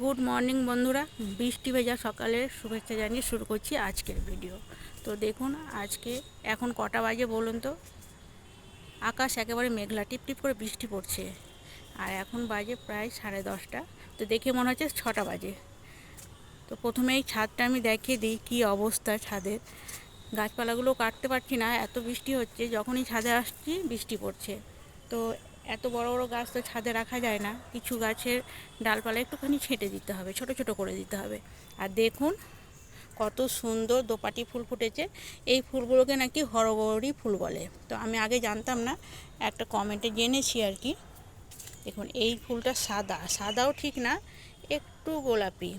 Good morning বন্ধুরা। বৃষ্টি ভেজা সকালে শুভেচ্ছা জানিয়ে শুরু করছি আজকের ভিডিও তো দেখুন, আজকে এখন কটা বাজে বলুন তো? আকাশ একেবারে মেঘলা টিপ টিপ করে বৃষ্টি পড়ছে। আর এখন বাজে প্রায় সাড়ে দশটা। তো দেখে মনে হচ্ছে ছটা বাজে। তো প্রথমে এই ছাদটা আমি দেখিয়ে দিই কী অবস্থা ছাদের। গাছপালাগুলো কাটতে পারছি না, এত বৃষ্টি হচ্ছে, যখনই ছাদে আসছি বৃষ্টি পড়ছে। তো এত বড় বড় গাছ তো ছাদে রাখা যায় না। কিছু গাছের ডালপালা একটুখানি ছেঁটে দিতে হবে, ছোট ছোট করে দিতে হবে। আর দেখুন কত সুন্দর দোপাটি ফুল ফুটেছে। এই ফুলগুলোকে নাকি হরগৌরী ফুল বলে। তো আমি আগে জানতাম না, একটা কমেন্টে জেনেছি আর কি। দেখুন, এই ফুলটা সাদা, সাদাও ঠিক না, একটু গোলাপি।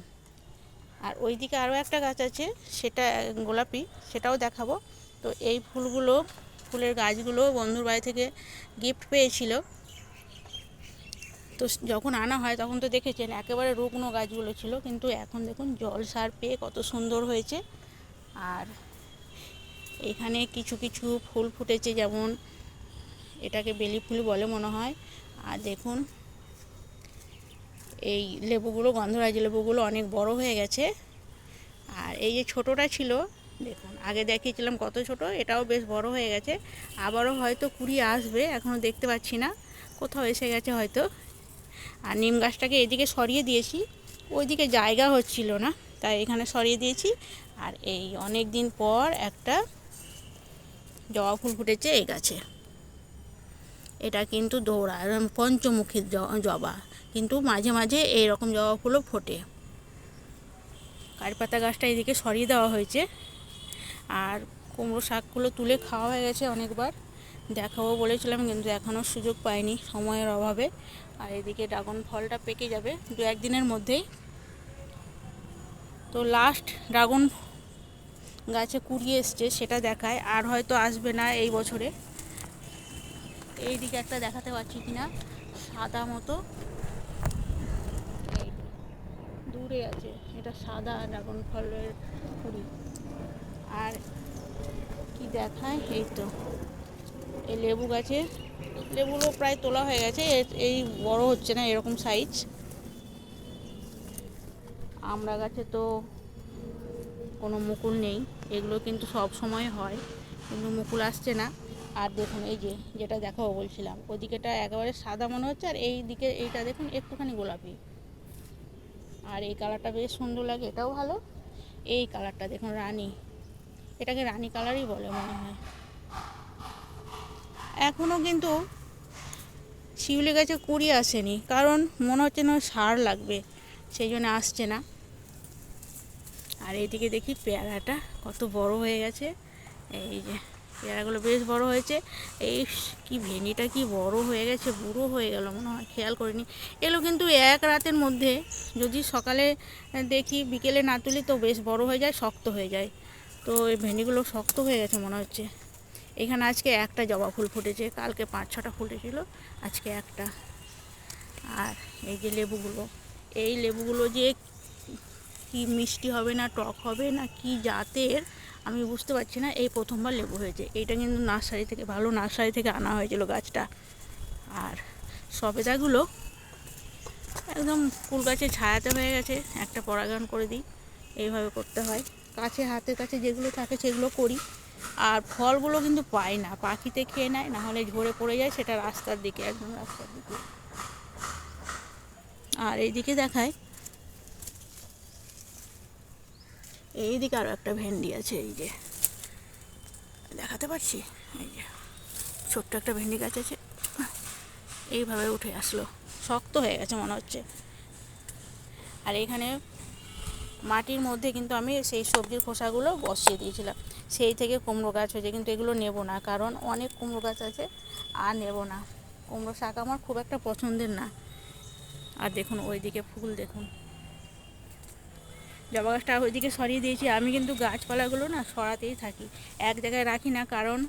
আর ওইদিকে আরও একটা গাছ আছে, সেটা গোলাপি, সেটাও দেখাবো। তো এই ফুলগুলো, ফুলের গাছগুলো বন্ধুর বাড়ি থেকে গিফট পেয়েছিল। তো যখন আনা হয় তখন তো দেখেছেন একেবারে রুগ্ন গাছগুলো ছিল, কিন্তু এখন দেখুন জল সার পেয়ে কত সুন্দর হয়েছে। আর এখানে কিছু কিছু ফুল ফুটেছে যেমন এটাকে বেলি ফুল বলে মনে হয়। আর দেখুন এই লেবুগুলো, গন্ধরাজ লেবুগুলো অনেক বড় হয়ে গেছে। আর এই যে ছোটোটা ছিল, দেখুন আগে দেখিয়েছিলাম কত ছোট, এটাও বেশ বড় হয়ে গেছে। আবারও হয়তো কুড়ি আসবে এখনও দেখতে পাচ্ছি না। কোথাও এসে গেছে হয়তো। আর নিম গাছটাকে এদিকে সরিয়ে দিয়েছি, ওইদিকে জায়গা হচ্ছিল না, তাই এখানে সরিয়ে দিয়েছি। আর এই অনেক দিন পর একটা জবা ফুল ফুটেছে এই গাছে। এটা কিন্তু দৌড়া পঞ্চমুখী জবা, কিন্তু মাঝে মাঝে এইরকম জবা ফুলও ফোটে। কারিপাতা গাছটা এদিকে সরিয়ে দেওয়া হয়েছে। আর কুমড়ো শাকগুলো তুলে খাওয়া হয়ে গেছে অনেকবার, দেখাবো বলেছিলাম, কিন্তু এখনও সুযোগ পাইনি, সময়ের অভাবে। আর এদিকে ড্রাগন ফলটা পেকে যাবে দু একদিনের মধ্যেই। তো লাস্ট ড্রাগন গাছে কুড়িয়ে এসছে, সেটা দেখায়। আর হয়তো আসবে না এই বছরে। এই দিকে একটা দেখাতে পারছি কিনা, সাদা মতো। দূরে আছে, এটা সাদা ড্রাগন ফলের কুড়ি। আর কি দেখায়, এই তো। এই লেবু গাছে লেবুগুলো প্রায় তোলা হয়ে গেছে। এই বড় হচ্ছে না, এরকম সাইজ আমরা গাছে তো কোনো মুকুল নেই, এগুলো কিন্তু সব সময় হয়, কিন্তু মুকুল আসছে না। আর দেখুন, এই যে যেটা দেখাবো বলছিলাম, ওদিকেটা একেবারে সাদা মনে হচ্ছে, আর এই দিকে এইটা দেখুন, একটুখানি গোলাপি। আর এই কালারটা বেশ সুন্দর লাগে, এটাও ভালো। এই কালারটা দেখুন, রানী। এটাকে রানী কালারই বলে মনে হয়। এখনও কিন্তু শিউলি গাছে কুড়ি আসেনি, কারণ মনে হচ্ছে না সার লাগবে, সেই জন্য আসছে না। আর এইদিকে দেখি পেয়ারাটা কত বড় হয়ে গেছে, এই যে পেয়ারাগুলো বেশ বড় হয়েছে। এই কি ভেনিটা কি বড় হয়ে গেছে, বুড়ো হয়ে গেল, মনে হয় খেয়াল করিনি। এগুলো কিন্তু এক রাতের মধ্যে, যদি সকালে দেখি, বিকেলে না তুলি তো বেশ বড় হয়ে যায়, শক্ত হয়ে যায়। তো এই ভেনিগুলো শক্ত হয়ে গেছে মনে হচ্ছে। এখানে আজকে একটা জবা ফুল ফুটেছে, কালকে পাঁচ ছটা ফুটেছিল আজকে একটা। আর এই যে লেবুগুলো, এই লেবুগুলো যে কি মিষ্টি হবে না, টক হবে না, কি জাতের, আমি বুঝতে পারছি না, এই প্রথমবার লেবু হয়েছে। এইটা কিন্তু নার্সারি থেকে, ভালো নার্সারি থেকে আনা হয়েছিল গাছটা। আর সবেদাগুলো একদম ফুল গাছে ছায়াতে হয়ে গেছে, একটা পরাগায়ন করে দিই, এইভাবে করতে হয়। কাছে হাতের কাছে যেগুলো থাকে সেগুলো করি। আর ফলগুলো কিন্তু পাই না, পাখিতে খেয়ে নেয় না হলে ঝরে পড়ে যায়, সেটা রাস্তার দিকে, একদম রাস্তার দিকে। আর এইদিকে দেখায়, এইদিকে আরও একটা ভেন্ডি আছে, এই যে। দেখাতে পারছি? এই যে, ছোট্ট একটা ভেন্ডি গাছ আছে। এইভাবে উঠে আসলো। শক্ত হয়ে গেছে মনে হচ্ছে। আর এখানে মাটির মধ্যে কিন্তু আমি সেই সবজির খোসাগুলো বসিয়ে দিয়েছিলাম। সেই থেকে কুমড়ো গাছ হয়েছে, কিন্তু এগুলো নেব না, কারণ অনেক কুমড়ো গাছ আছে আর নেব না। কুমড়ো শাক আমার খুব একটা পছন্দের না। আর দেখুন, ওইদিকে ফুল দেখুন। জবা গাছটা ওইদিকে সরিয়ে দিয়েছি, আমি কিন্তু গাছপালাগুলো না সরাতেই থাকি। এক জায়গায় রাখি না, কারণ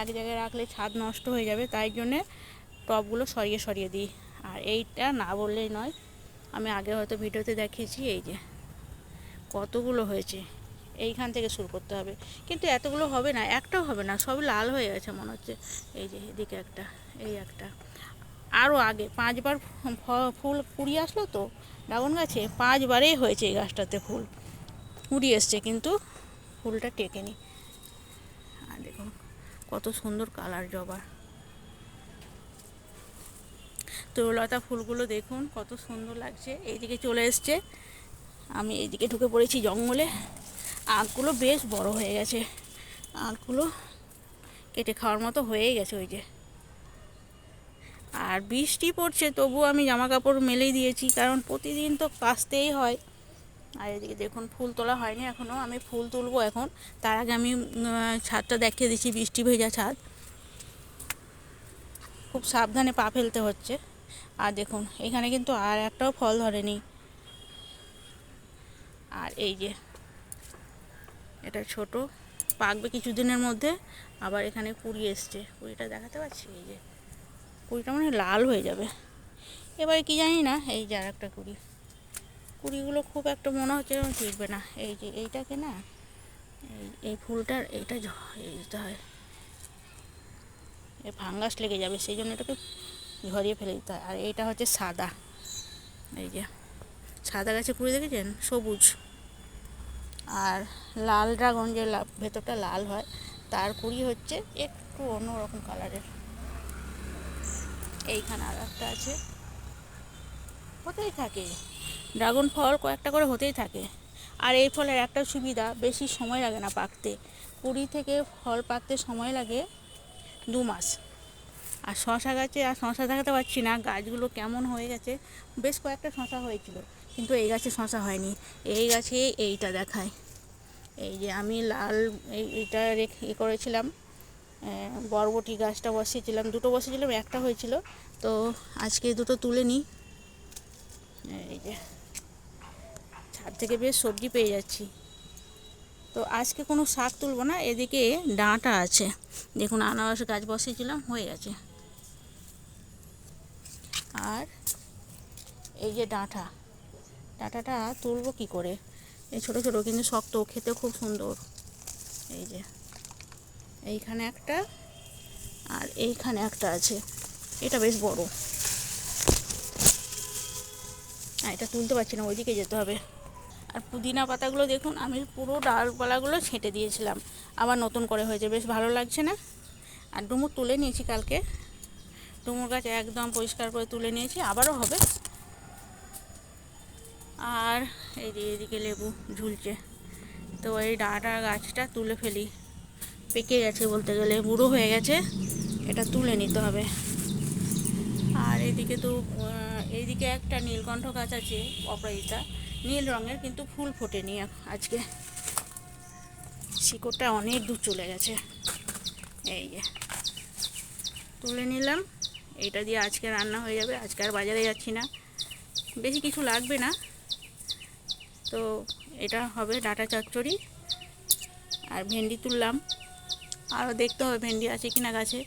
এক জায়গায় রাখলে ছাদ নষ্ট হয়ে যাবে, তাই জন্যে টবগুলো সরিয়ে সরিয়ে দিই। আর এইটা না বললেই নয়, আমি আগে হয়তো ভিডিওতে দেখিয়েছি, এই যে কতগুলো হয়েছে। এইখান থেকে শুরু করতে হবে। কিন্তু এতগুলো হবে না, একটাও হবে না, সব লাল হয়ে গেছে মনে হচ্ছে। এই যে এদিকে একটা, এই একটা। আরও আগে, পাঁচবার ফুল কুড়ি আসলো তো, ড্রাগন গাছে? পাঁচবারেই হয়েছে এই গাছটাতে ফুল। কুড়ি এসছে, কিন্তু ফুলটা টেকেনি। আর দেখুন, কত সুন্দর কালার জবার। তরুলতা ফুলগুলো দেখুন, কত সুন্দর লাগছে। এইদিকে চলে এসছে। আমি এইদিকে ঢুকে পড়েছি জঙ্গলে। আখগুলো বেশ বড় হয়ে গেছে। আখগুলো কেটে খাওয়ার মতো হয়েই গেছে ওই যে। আর বৃষ্টি পড়ছে তবু আমি জামা কাপড় মেলেই দিয়েছি, কারণ প্রতিদিন তো কাচতেই হয়। আর এদিকে দেখুন, ফুল তোলা হয়নি এখনও আমি ফুল তুলবো এখন। তার আগে আমি ছাদটা দেখিয়ে দিচ্ছি, বৃষ্টি ভেজা ছাদ। খুব সাবধানে পা ফেলতে হচ্ছে। আর দেখুন, এখানে কিন্তু আর একটাও ফল ধরেনি। আর এই যে এটা ছোট, পাকবে কিছুদিনের মধ্যে। আবার এখানে কুড়ি এসছে। কুড়িটা দেখাতে পারছি এই যে, কুড়িটা মানে লাল হয়ে যাবে। এবারে কি জানি না, এই যে আর একটা কুড়ি। কুড়িগুলো খুব একটা মনে হচ্ছে টিকবে না। এই যে, এইটাকে না, এই এই ফুলটার এইটা দিতে হয় এই ফাঙ্গাস লেগে যাবে। সেই জন্য এটাকে ঝরিয়ে ফেলে দিতে হয়। আর এইটা হচ্ছে সাদা। এই যে, সাদা গাছে কুড়ি দেখেছেন? সবুজ। আর লাল ড্রাগন যে ভেতরটা লাল হয়, তার কুড়ি হচ্ছে একটু অন্যরকম কালারের। এইখানে আর একটা আছে। হতেই থাকে। ড্রাগন ফল কয়েকটা করে হতেই থাকে। আর এই ফলের একটা সুবিধা, বেশি সময় লাগে না পাকতে। কুড়ি থেকে ফল পাকতে সময় লাগে দু মাস। আর শশা গাছে, আর শশা দেখাতে পারছি না, গাছগুলো কেমন হয়ে গেছে। বেশ কয়েকটা শশা হয়েছিল, কিন্তু এই গাছে শশা হয়নি। এই গাছে এইটা দেখায়। এই যে আমি লাল এই, এইটা রেখে এ করেছিলাম। বরবটি গাছটা বসিয়েছিলাম, দুটো বসিয়েছিলাম, একটা হয়েছিল। তো আজকে দুটো তুলে নিই। এই যে, ছাদ থেকে বেশ সবজি পেয়ে যাচ্ছি। তো আজকে কোনো শাক তুলবো না, এদিকে ডাঁটা আছে। দেখুন, আনারস গাছ বসিয়েছিলাম, হয়ে গেছে। আর এই যে ডাঁটা, ডাঁটাটা তুলবো কি করে? এই ছোটো ছোটো, কিন্তু শক্ত, খেতে খুব সুন্দর। এই যে, এইখানে একটা আর এইখানে একটা আছে। এটা বেশ বড়। এটা তুলতে পারছি না, ওইদিকে যেতে হবে। আর পুদিনা পাতাগুলো দেখুন, আমি পুরো ডালপালাগুলো ছেঁটে দিয়েছিলাম। আবার নতুন করে হয়েছে, বেশ ভালো লাগছে না? আর ডুমুর তুলে নিয়েছি কালকে। ডুমুর গাছ একদম পরিষ্কার করে তুলে নিয়েছি, আবারও হবে। আর এই যে এদিকে লেবু ঝুলছে। তো এই ডাঁটা গাছটা তুলে ফেলি। পেকে গেছে বলতে গেলে, বুড়ো হয়ে গেছে, এটা তুলে নিতে হবে। আর এদিকে তো এইদিকে একটা নীলকণ্ঠ গাছ আছে, অপরাজিতা। নীল রঙের, কিন্তু ফুল ফোটেনি আজকে। শিকড়টা অনেক দূর চলে গেছে। এই যে, তুলে নিলাম। এইটা দিয়ে আজকে রান্না হয়ে যাবে, আজকে আর বাজারে যাচ্ছি না। বেশি কিছু লাগবে না। তো এটা হবে ডাটা চচ্চড়ি আর ভেন্ডি তুললাম। আরও দেখতে হবে ভেন্ডি আছে কি না গাছে।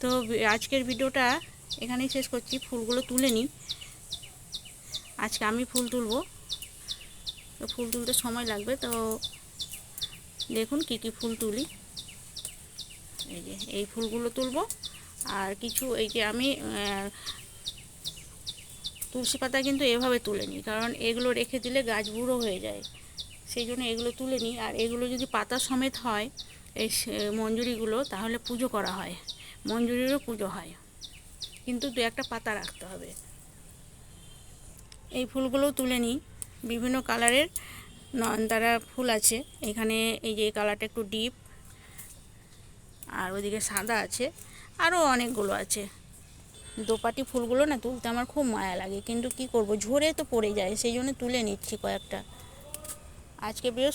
তো আজকের ভিডিওটা এখানেই শেষ করছি। ফুলগুলো তুলে নিই। আজকে আমি ফুল তুলবো। তো ফুল তুলতে সময় লাগবে, তো দেখুন কি কি ফুল তুলি। এই যে, এই ফুলগুলো তুলবো। আর কিছু এই যে আমি তুলসী পাতা কিন্তু এভাবে তুলে নিই কারণ এগুলো রেখে দিলে গাছ বুড়ো হয়ে যায়। সেই জন্য এগুলো তুলে নিই আর এগুলো যদি পাতা সমেত হয়, এই মঞ্জুরিগুলো, তাহলে পুজো করা হয়। মঞ্জুরিরও পুজো হয়। কিন্তু দু একটা পাতা রাখতে হবে। এই ফুলগুলোও তুলে নিই বিভিন্ন কালারের নয়নতারা ফুল আছে। এখানে এই যে কালারটা একটু ডিপ, আর ওদিকে সাদা আছে। আরও অনেকগুলো আছে। দোপাটি ফুলগুলো না তুলতে আমার খুব মায়া লাগে, কিন্তু কি করব? ঝরে তো পড়ে যায়, সেই জন্য তুলে নিচ্ছি কয়েকটা। আজকে বৃহস্পতি